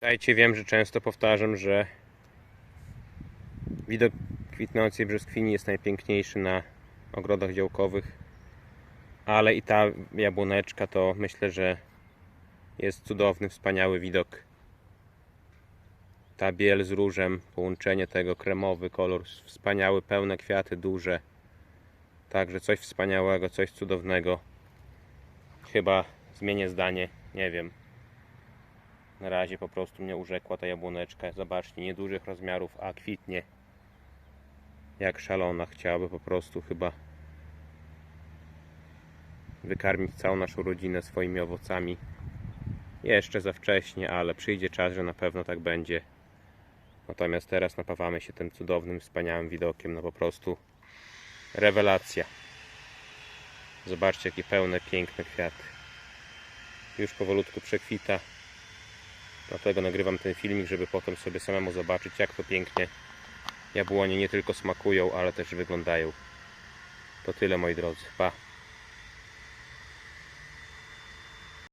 Dajcie, wiem, że często powtarzam, że widok kwitnącej brzoskwini jest najpiękniejszy na ogrodach działkowych, ale i ta jabłoneczka to myślę, że jest cudowny, wspaniały widok. Ta biel z różem, połączenie tego, kremowy kolor, wspaniały, pełne kwiaty, duże. Także coś wspaniałego, coś cudownego. Chyba zmienię zdanie, nie wiem. Na razie po prostu mnie urzekła ta jabłoneczka. Zobaczcie, niedużych rozmiarów, a kwitnie jak szalona. Chciałaby po prostu chyba wykarmić całą naszą rodzinę swoimi owocami. Jeszcze za wcześnie, ale przyjdzie czas, że na pewno tak będzie. Natomiast teraz napawamy się tym cudownym, wspaniałym widokiem. No po prostu rewelacja. Zobaczcie, jakie pełne, piękne kwiaty. Już powolutku przekwita. Dlatego nagrywam ten filmik, żeby potem sobie samemu zobaczyć, jak to pięknie jabłonie nie tylko smakują, ale też wyglądają. To tyle, moi drodzy. Pa!